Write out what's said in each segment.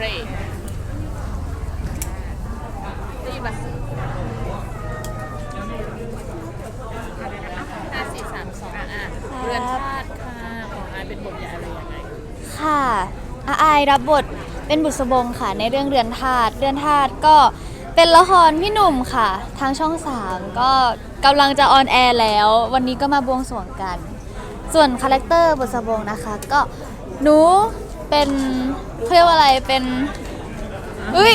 great ได้ยินปะห้าสี่สามสองอะเรือนชาติค่ะของอายเป็นบทใหญ่อะไรยังไงค่ะอาอายรับบทเป็นบุษบงค่ะ ในเรื่องเรือนธาตุเรือนธาตุก็เป็นละครพี่หนุ่มค่ะ ทางช่อง3ก็กำลังจะออนแอร์แล้ว วันนี้ก็มาบวงสรวงกัน ส่วนคาแรคเตอร์บุษบงนะคะ ก็หนูเป็น เขาเรียกว่าอะไรเป็นอุ้ย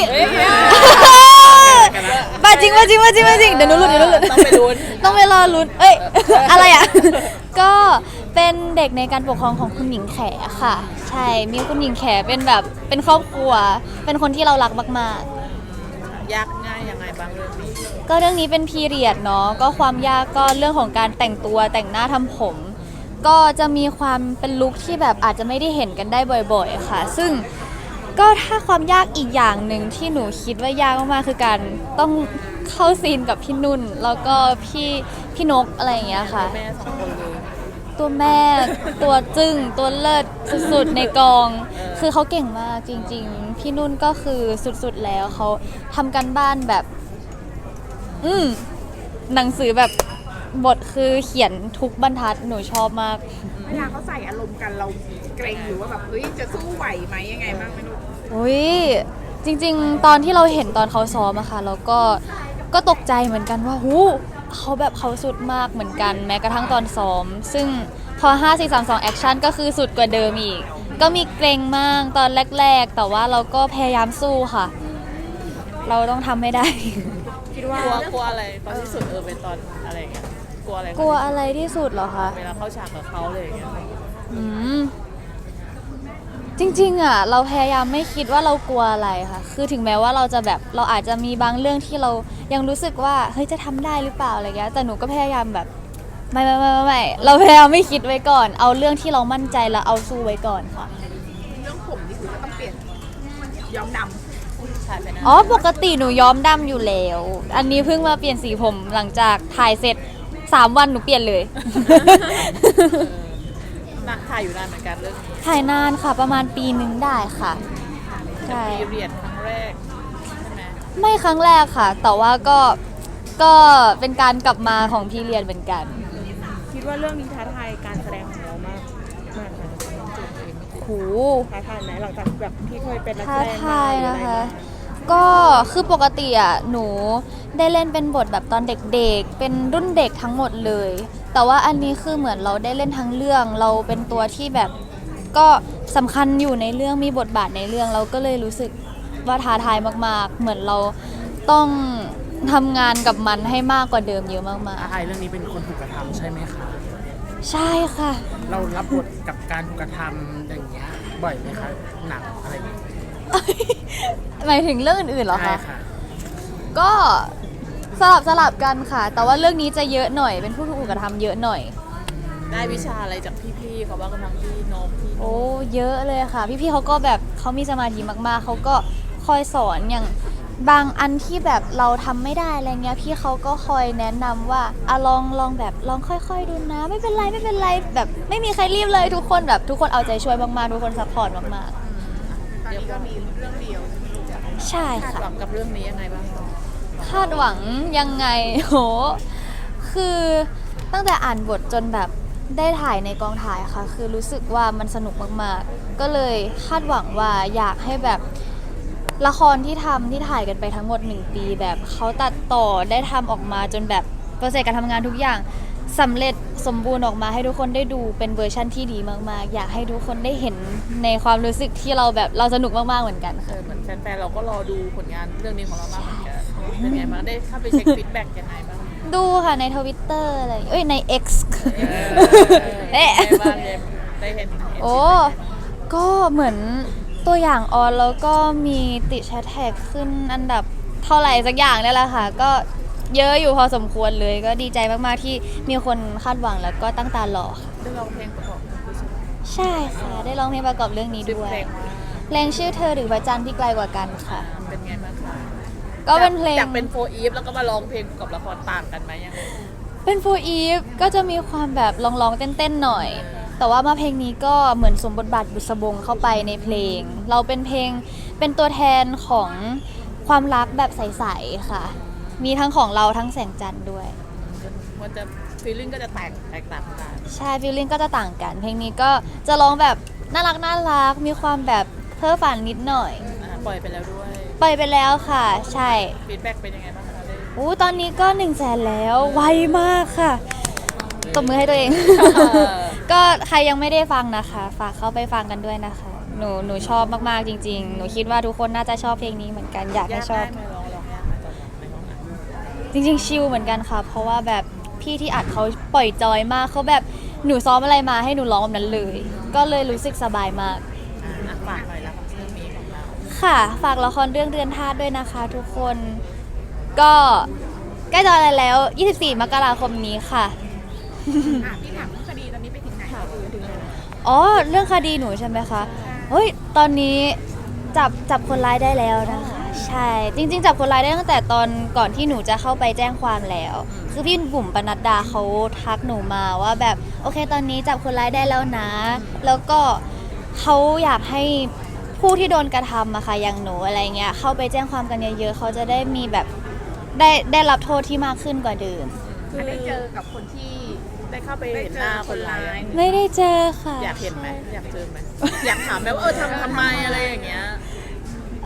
บ้าจริงบ้าจริงบ้าจริงบ้าจริงเดี๋ยวหนูหลุดเดี๋ยวหนูหลุดต้องไปลุ้น ต้องไปรอลุ้นเอ้ยอะไรอะ ก็เป็นเด็กในการปกครองของคุณหญิงแขค่ะ ใช่มีคุณหญิงแขเป็นแบบเป็นครอบครัว เป็นคนที่เรารักมากยากง่ายยังไงบ้างเรื่องนี้ๆก็เรื่องนี้เป็นพีเรียดเนาะก็ความยากก็เรื่องของการแต่งตัวแต่งหน้าทำผม ก็จะมีความเป็นลุคที่แบบอาจจะไม่ได้เห็นกันได้บ่อยๆ ค่ะ ซึ่งก็ถ้าความยากอีกอย่างหนึ่งที่หนูคิดว่ายากมากๆคือการต้องเข้าซีนกับพี่นุ่น แล้วก็พี่พี่นกอะไรอย่างเงี้ยค่ะ แม่สองคนเลย ตัวแม่ตัวจึ้งตัวเลิศสุดๆในกอง คือเขาเก่งมากจริง ๆ พี่นุ่นก็คือสุดๆแล้วเขาทำกันบ้านแบบ อืมหนังสือแบบ บทคือเขียนทุกบรรทัดหนูชอบมาก เวลาเขาใส่อารมณ์กันเราเกรงหรือว่าแบบเฮ้ยจะสู้ไหวไหมยังไงบ้างไม่รู้อุ้ยจริง ๆ ตอนที่เราเห็นตอนเขาซ้อมอะค่ะเราก็ก็ตกใจเหมือนกันว่าหูเขาแบบเขาสุดมากเหมือนกัน แม้กระทั่งตอนซ้อม ซึ่งพอ 5 4 3 2แอคชั่นก็คือสุดกว่าเดิมอีก ก็มีเกรงมากตอนแรก ๆ แต่ว่าเราก็พยายามสู้ค่ะ เราต้องทำให้ได้ คิดว่ากลัวกลัวอะไรตอนที่สุดเออเป็นตอนอะไรอย่างเงี้ย กลัวอะไรกลัวอะไรที่สุดเหรอคะ เวลาเข้าฉากกับเขาเลยอย่างเงี้ยอืมจริงๆอะเราพยายามไม่คิดว่าเรากลัวอะไรค่ะ คือถึงแม้ว่าเราจะแบบเราอาจจะมีบางเรื่องที่เรายังรู้สึกว่าเฮ้ยจะทำได้หรือเปล่าอะไรเงี้ยแต่หนูก็พยายามแบบไม่ไม่ไม่ไม่ไม่เราพยายามไม่คิดไว้ก่อน เอาเรื่องที่เรามั่นใจแล้วเอาสู้ไว้ก่อนค่ะ เรื่องผมนี่คือก็ต้องเปลี่ยนย้อมดถ่ายไปนะอ๋อปกติหนูย้อมดำอยู่แล้ว อันนี้เพิ่งมาเปลี่ยนสีผมหลังจากถ่ายเสร็จ สามวันหนูเปลี่ยนเลย หนักถ่ายอยู่นานเหมือนกันเรื่องนี้ถ่ายนานค่ะประมาณปีหนึ่งได้ค่ะ ใช่พีเรียดครั้งแรกใช่ไหมไม่ครั้งแรกค่ะ แต่ว่าก็ก็เป็นการกลับมาของพี่เรียนเหมือนกันำคิดว่าเรื่องนี้ท้าทายการแสดงของเรามากมากค่ะโหท้าทายไหมหลังจากแบบที่เคยเป็นนักแสท้าดงทายมานะคะหรืออไรก็คือปกติอะหนู ได้เล่นเป็นบทแบบตอนเด็กๆ เป็นรุ่นเด็กทั้งหมดเลย แต่ว่าอันนี้คือเหมือนเราได้เล่นทั้งเรื่อง เราเป็นตัวที่แบบก็สำคัญอยู่ในเรื่องมีบทบาทในเรื่อง เราก็เลยรู้สึกว่าท้าทายมากๆ เหมือนเราต้องทำงานกับมันให้มากกว่าเดิมเยอะมากอาไอเรื่องนี้เป็นคนถูกกระทำใช่ไหมคะ ๆ ใช่ค่ะ เรารับบทกับการถูกกระทำอย่างเงี้ยบ่อยไหมคะหนังอะไรอย่างเงี้ยหมายถึงเรื่องอื่นๆเหรอใช่คะ ค่ะก็ สลับสลับกันค่ะ แต่ว่าเรื่องนี้จะเยอะหน่อย เป็นผู้ถูกกระทำเยอะหน่อย ได้วิชาอะไรจากพี่ๆเขาบ้างกำลังพี่นกพี่โอ้เยอะเลยค่ะ พี่ๆเขาก็แบบเขามีสมาธิมากๆ เขาก็คอยสอนอย่างบางอันที่แบบเราทำไม่ได้อะไรเงี้ย พี่เขาก็คอยแนะนำว่าอะลองลองแบบลองค่อย ๆ ดูนะ ไม่เป็นไรไม่เป็นไรแบบไม่มีใครรีบเลยทุกคนแบบทุกคนเอาใจช่วยมากๆทุกคนซัพพอร์ตมากตอนนี้ก็มีเรื่องเดียวๆใช่คาดค่ะ หวังกับเรื่องนี้ยังไงบ้างค คาดหวังยังไงโหคือตั้งแต่อ่านบทจนแบบได้ถ่ายในกองถ่ายค่ะ คือรู้สึกว่ามันสนุกมากๆ ก็เลยคาดหวังว่าอยากให้แบบละครที่ทำที่ถ่ายกันไปทั้งหมด 1 ปี แบบเขาตัดต่อได้ทำออกมาจนแบบโปรเซสการทำงานทุกอย่างสำเร็จสมบูรณ์ออกมาให้ทุกคนได้ดูเป็นเวอร์ชั่นที่ดีมาก ๆ อยากให้ทุกคนได้เห็นในความรู้สึกที่เราแบบเราสนุกมาก ๆ เหมือนกันค่ะเหมือนแฟนๆเราก็รอดูผลงานเรื่องนี้ของเรามากเหมือนกัน เป็นไงบ้างได้เข้าไปเช็คฟีดแบ็กยังไงบ้างดูค่ะในทวิตเตอร์อะไรเอ้ยใน X เอ๊ะเอ๊ะเป็นไงบ้างเนี่ยได้เห็นเห็นโอ้ ก็เหมือนตัวอย่างออนแล้วก็มีติดแชทแท็กขึ้นอันดับเท่าไหร่สักอย่างนี่แหละค่ะ ก็เยอะอยู่พอสมควรเลยก็ดีใจมากๆที่มีคนคาดหวังแล้วก็ตั้งตารอค่ะได้ร้องเพลงประกอบด้วยใช่ไหมใช่ค่ะ ได้ร้องเพลงประกอบเรื่องนี้ชื่อด้วเพยลงว่าเพลงชื่อเธอหรือพระจันทร์ที่ไกลกว่ากันค่ะ เป็นไงบ้างคะ ก็เป็นเพลงจากเป็นโฟอีฟแล้วก็มาร้องเพลงประกอบละครต่างกันไหมยังไง เป็นฟูอีฟก็จะมีความแบบลองๆเต้นๆหน่อย แต่ว่ามาเพลงนี้ก็เหมือนสวมบทบาทบุษบงเข้าไปในเพลง เราเป็นเพลงเป็นตัวแทนของความรักแบบใสๆค่ะ มีทั้งของเราทั้งแสงจันทร์ด้วย มันจะฟีลลิ่งก็จะแตกแตกต่างกันใช่ฟีลลิ่งก็จะต่างกัน เพลงนี้ก็จะร้องแบบน่ารักน่ารักมีความแบบเพ้อฝันนิดหน่อยอ่า ปล่อยไปแล้วด้วยปล่อยไปแล้วค่ะ ใช่ฟีดแบ็กเป็นยังไงบ้างคะได้อู้ตอนนี้ก็1นึ่งแสนแล้วไวมากค่ะตบมือให้ตัวเอง ก็ใครยังไม่ได้ฟังนะคะ ฝากเข้าไปฟังกันด้วยนะคะ หนูหนูชอบมากๆจริง ๆ หนูคิดว่าทุกคนน่าจะชอบเพลงนี้เหมือนกันอยากให้ยากชอบได้ไหมร้องร้องยากไหมตอนในห้องอัดจริงๆชิลเหมือนกันค่ะ เพราะว่าแบบพี่ที่อัดเขาปล่อยจอยมากเขาแบบหนูซ้อมอะไรมาให้หนูร้องแบบนั้นเลย ก็เลยรู้สึกสบายมาก อ่าอะฝากหน่อยละ ค่ะ ฝากละครเรื่องเรือนธาตุด้วยนะคะทุกคน ก็ใกล้จะอะไรแล้ว 24 มกราคมนี้ค่ะ อะพี่ถามเรื่องคดีตอนนี้ไปถึงไหนถึงไหนอ๋อ เรื่องคดีหนูใช่ไหมคะ เฮ้ย ตอนนี้จับจับคนร้ายได้แล้วนะคะ ใช่ จริง ๆ จับคนร้ายได้ตั้งแต่ตอนก่อนที่หนูจะเข้าไปแจ้งความแล้ว คือพี่บุ๋มปนัดดาเขาทักหนูมาว่าแบบ โอเค ตอนนี้จับคนร้ายได้แล้วนะ แล้วก็เขาอยากให้ ผู้ที่โดนกระทำอะค่ะอย่างหนูอะไรเงี้ยเข้าไปแจ้งความกันเยอะๆเขาจะได้มีแบบได้ได้รับโทษที่มากขึ้นกว่าเดิม คือได้เจอกับคนที่ได้เข้าไปเห็นหน้าคนร้ายไหมไม่ได้เจอค่ะอยากเห็นไหมอยากเจอไหมอยากถามไหมว่าเออทำทำไมอะไรอย่างเงี้ย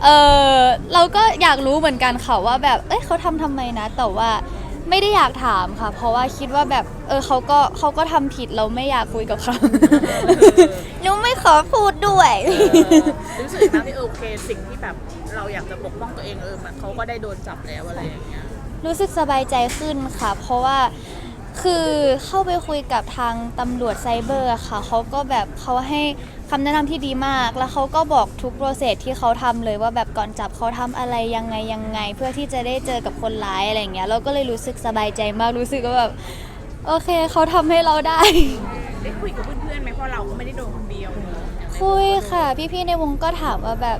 เออเราก็อยากรู้เหมือนกันค่ะว่าแบบเอ้ยเขาทำทำไมนะแต่ว่า ไม่ได้อยากถามค่ะ เพราะว่าคิดว่าแบบเออเขาก็เขาก็ทำผิดเราไม่อยากคุยกับเขาหนูไม่ขอพูดด้วยเออรู้สึกนะที่เออโอเคสิ่งที่แบบเราอยากจะปกป้องตัวเองเออมันเขาก็ได้โดนจับแล้วอะไรอย่างเงี้ย รู้สึกสบายใจขึ้นค่ะ เพราะว่า คือเข้าไปคุยกับทางตำรวจไซเบอร์อะค่ะเขาก็แบบเขาให้คำแนะนำที่ดีมาก แล้วเขาก็บอกทุกโปรเซสที่เขาทำเลยว่าแบบก่อนจับเขาทำอะไรยังไงยังไง เพื่อที่จะได้เจอกับคนร้ายอะไรอย่างเงี้ยเราก็เลยรู้สึกสบายใจมากรู้สึกว่าแบบโอเคเขาทำให้เราได้ ได้คุยกับเพื่อนๆไหมเพราะเราก็ไม่ได้โดนคนเดียวคุยค่ะ พี่ๆในวงก็ถามว่าแบบ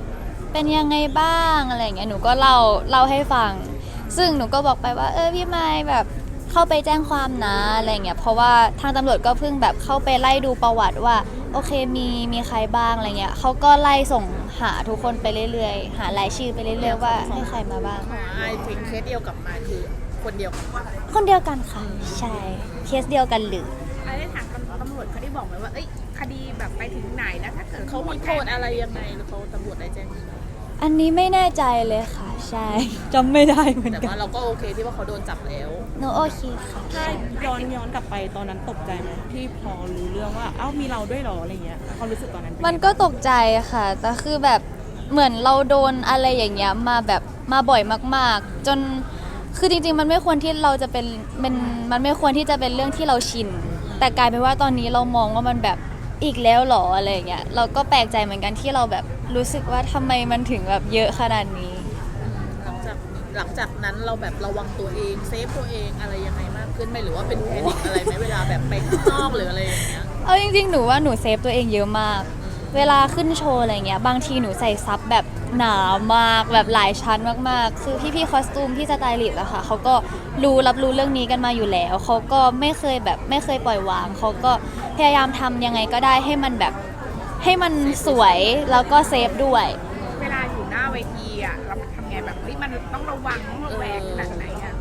เป็นยังไงบ้างอะไรอย่างเงี้ยหนูก็เล่าเล่าให้ฟัง ซึ่งหนูก็บอกไปว่า เออพี่ไม้แบบ เข้าไปแจ้งความนะอะไรอย่างเงี้ยเพราะว่าทางตำรวจก็เพิ่งแบบเข้าไปไล่ดูประวัติว่า โอเคมีมีใครบ้างอะไรเงี้ยเขาก็ไล่ส่งหาทุกคนไปเรื่อยๆ หารายชื่อไปเรื่อยๆว่าให้ใครมาบ้างของไอถึงเคสเดียวกับมาคือคนเดียวกันคนเดียวกันค่ะใช่เคสเดียวกันหรืออะไรได้ถามตำรวจเขาได้บอกไหมว่าเอ้ยคดีแบบไปถึงไหนแล้วถ้าเกิดเขามีโทษอะไรยังไงหรือเขาตำรวจได้แจ้งไหม อันนี้ไม่แน่ใจเลยค่ะ ใช่จำไม่ได้เหมือนแต่กันว่าเราก็โอเคที่ว่าเขาโดนจับแล้ว หนูโอเคค่ะถ้าย้อนย้อนกลับไปตอนนั้นตกใจไหมที่พอรู้เรื่องว่าเอ้ามีเราด้วยเหรออะไรเงี้ยความรู้สึกตอนนั้นเป็มันไงก็ตกใจค่ะ แต่คือแบบเหมือนเราโดนอะไรอย่างเงี้ยมาแบบมาบ่อยมาก ๆ จนคือจริง ๆ มันไม่ควรที่เราจะเป็นเป็นมันไม่ควรที่จะเป็นเรื่องที่เราชิน แต่กลายเป็นว่าตอนนี้เรามองว่ามันแบบ อีกแล้วเหรออะไรอย่างเงี้ยเราก็แปลกใจเหมือนกันที่เราแบบรู้สึกว่าทำไมมันถึงแบบเยอะขนาดนี้ หลังจากหลังจากนั้นเราแบบระวังตัวเองเซฟตัวเองอะไรยังไงมากขึ้นไหมหรือว่าเป็นแพนิคอะไรไหมเวลาแบบไปข้างนอกหรืออะไรอย่างเงี้ยเอาจริงๆ หนูว่าหนูเซฟตัวเองเยอะมาก เวลาขึ้นโชว์อะไรเงี้ย บางทีหนูใส่ซับแบบหนามากแบบหลายชั้นมากๆ คือพี่ๆคอสตูมพี่สไตลิสต์อะค่ะเขาก็รู้รับรู้เรื่องนี้กันมาอยู่แล้ว เขาก็ไม่เคยแบบไม่เคยปล่อยวาง เขาก็พ ยายามทำยังไงก็ได้ให้มันแบบให้มันสวยแล้วก็เซฟด้วย เวลาอยู่หน้าเวทีอะเราทำไงแบบเฮ้ยมันต้องระวังต้องระแวงขนาดไหนอะ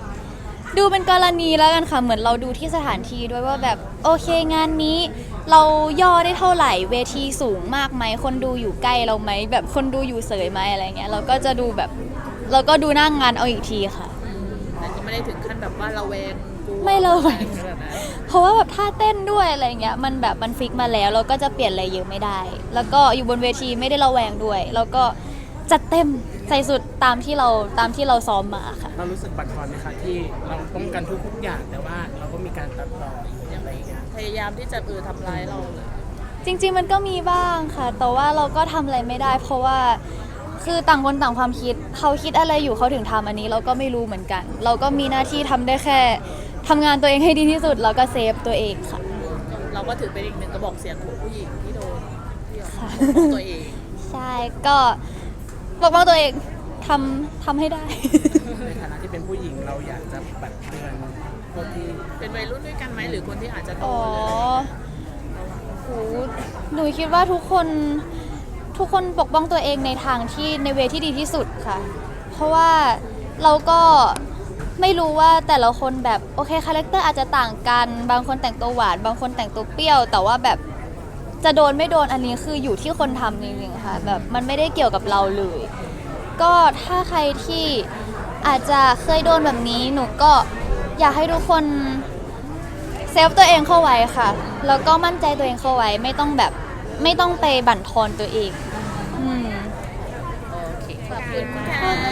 ดูเป็นกรณีแล้วกันค่ะ เหมือนเราดูที่สถานที่ด้วยว่าแบบโอเคงานนี้ เราย่อได้เท่าไหร่เวทีสูงมากไหมคนดูอยู่ใกล้เราไหมแบบคนดูอยู่เสยไหมอะไรเงี้ยเราก็จะดูแบบเราก็ดูหน้างงานเอาอีกทีค่ะ แต่ที่ไม่ได้ถึงขั้นแบบว่าระแวงกลัว ไม่ระแวงแบบนั้นเพราะว่าแบบท่าเต้นด้วยอะไรเงี้ยมันแบบมันฟิกมาแล้วเราก็จะเปลี่ยนอะไรเยอะไม่ได้ แล้วก็อยู่บนเวทีไม่ได้ระแวงด้วย แล้วก็จัดเต็มใส่สุดตามที่เราตามที่เราซ้อมมาค่ะเรารู้สึกบั่นทอนไหมคะที่เราป้องกันทุกทุกๆอย่างแต่ว่าเราก็มีการตัดต่ออย่างไรอย่างเงี้ยพยายามที่จะเออทำร้ายเราเลยจริง ๆ มันก็มีบ้างค่ะ แต่ว่าเราก็ทำอะไรไม่ได้ เพราะว่าคือต่างคนต่างความคิดเขาคิดอะไรอยู่เขาถึงทำอันนี้ เราก็ไม่รู้เหมือนกัน เราก็มีหน้าที่ทำได้แค่ ทำงานตัวเองให้ดีที่สุดแล้วก็เซฟตัวเองค่ะ เราก็ถือเป็นอีกหนึ่งกระบอกเสียงของผู้หญิงที่โดนที่ออกค่ะมาปกป้องตัวเอง ใช่ก็ปกป้องตัวเองทำทำให้ได้ ในฐานะที่เป็นผู้หญิงเราอยากจะบัดเตือนพวกที่เป็นวัยรุ่นด้วยกันไหมหรือคนที่อาจจะโตอ๋อเลยโหหนูคิดว่าทุกคนทุกคนปกป้องตัวเองในทางที่ในเวที่ดีที่สุดค่ะ เพราะว่าเราก็ ไม่รู้ว่าแต่ละคนแบบโอเคคาแรคเตอร์อาจจะต่างกัน บางคนแต่งตัวหวาน บางคนแต่งตัวเปรี้ยว แต่ว่าแบบจะโดนไม่โดนอันนี้คืออยู่ที่คนทำจริงๆค่ะแบบมันไม่ได้เกี่ยวกับเราเลย ก็ถ้าใครที่อาจจะเคยโดนแบบนี้หนูก็อยากให้ทุกคนเซฟตัวเองเข้าไว้ค่ะ แล้วก็มั่นใจตัวเองเข้าไว้ ไม่ต้องแบบไม่ต้องไปบั่นทอนตัวเอง อืม โอเคขอบคุณค่ะ